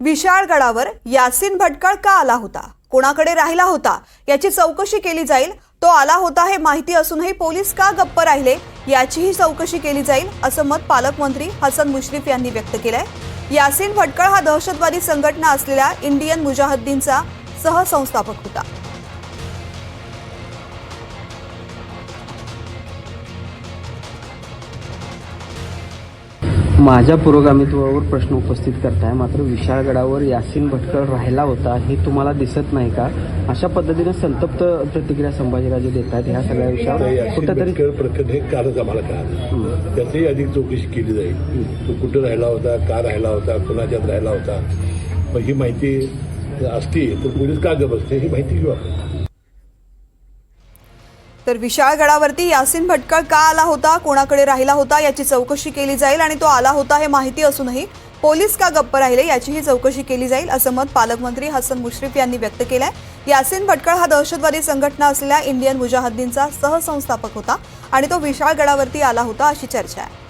विशाळगडावर यासीन भटकळ का आला होता? कोणाकडे राहिला होता? याची चौकशी केली जाईल. तो आला होता हे माहिती असूनही पोलीस का गप्प राहिले? याचीही चौकशी केली जाईल असं मत पालकमंत्री हसन मुश्रीफ यांनी व्यक्त केलंय. यासीन भटकळ हा दहशतवादी संघटना असलेल्या इंडियन मुजाहद्दीनचा सहसंस्थापक होता. माझ्या पुरोगामित्वावर प्रश्न उपस्थित करताय. मात्र विशाळगडावर यासीन भटकळ राहिला होता हे तुम्हाला दिसत नाही का? अशा पद्धतीने संतप्त प्रतिक्रिया संभाजीराजे देत आहेत ह्या सगळ्या विषयावर. कुठेतरी प्रकरण हे कालच आम्हाला कळालं. त्याचंही अधिक चौकशी केली जाईल. तो कुठं राहिला होता का राहिला होता कुणाच्यात राहिला होता? मग ही माहिती असती तर पोलीस का असते ही माहिती घेऊ आपण. तर विशाळगडावरती यासीन भटकळ का आला होता? कोणाकडे राहिला होता? याची चौकशी केली जाईल आणि तो आला होता हे माहिती असूनही पोलीस का गप्प राहिले याचीही चौकशी केली जाईल असं मत पालकमंत्री हसन मुश्रीफ यांनी व्यक्त केलंय. यासीन भटकळ हा दहशतवादी संघटना असलेल्या इंडियन मुजाहद्दीनचा सहसंस्थापक होता आणि तो विशाळगडावरती आला होता अशी चर्चा आहे.